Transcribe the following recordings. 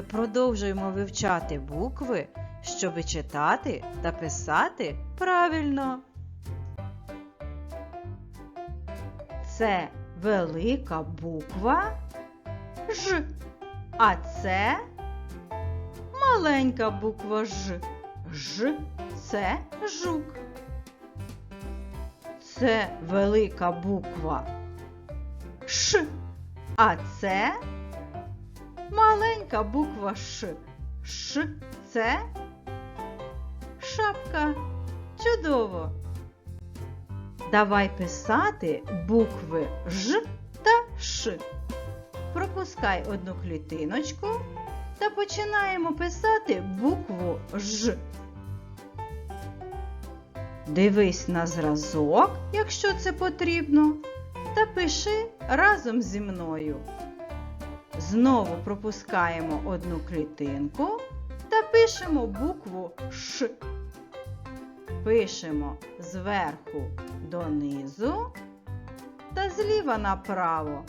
продовжуємо вивчати букви, щоби читати та писати правильно. Це велика буква Ж, а це маленька буква Ж. Ж це жук. Це велика буква Ш, а це маленька буква Ш. Ш це шапка. Чудово. Давай писати букви Ж та Ш. Пропускай одну клітиночку та починаємо писати букву Ж. Дивись на зразок, якщо це потрібно, та пиши разом зі мною. Знову пропускаємо одну клітинку та пишемо букву Ш. Пишемо зверху донизу та зліва направо.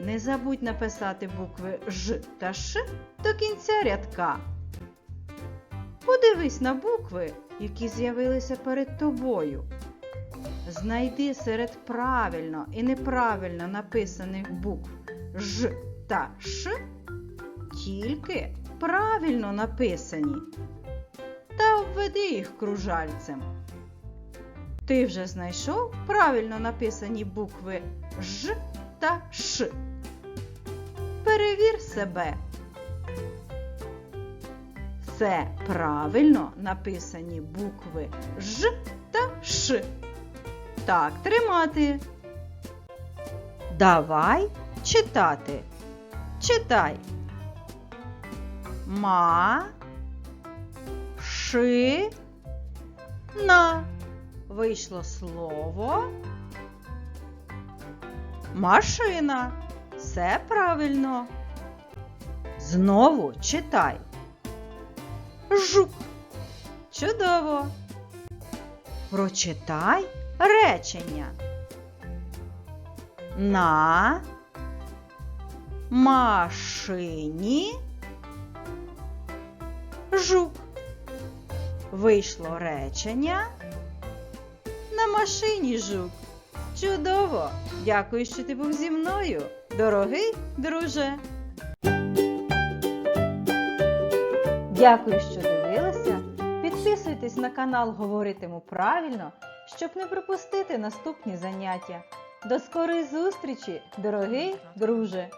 Не забудь написати букви Ж та Ш до кінця рядка. Подивись на букви, які з'явилися перед тобою. Знайди серед правильно і неправильно написаних букв Ж та Ш тільки правильно написані та обведи їх кружальцем. Ти вже знайшов правильно написані букви Ж та Ш. Перевір себе. Це правильно написані букви Ж та Ш. Так, тримати. Давай читати. Читай. Ма. Ши. На. Вийшло слово. Машина. Все правильно. Знову читай. Жук. Чудово. Прочитай речення. На машині жук. Вийшло речення. На машині жук. Чудово! Дякую, що ти був зі мною, дорогий друже. Дякую, що дивилися. Підписуйтесь на канал Говоритиму правильно, щоб не пропустити наступні заняття. До скорої зустрічі, дорогий друже!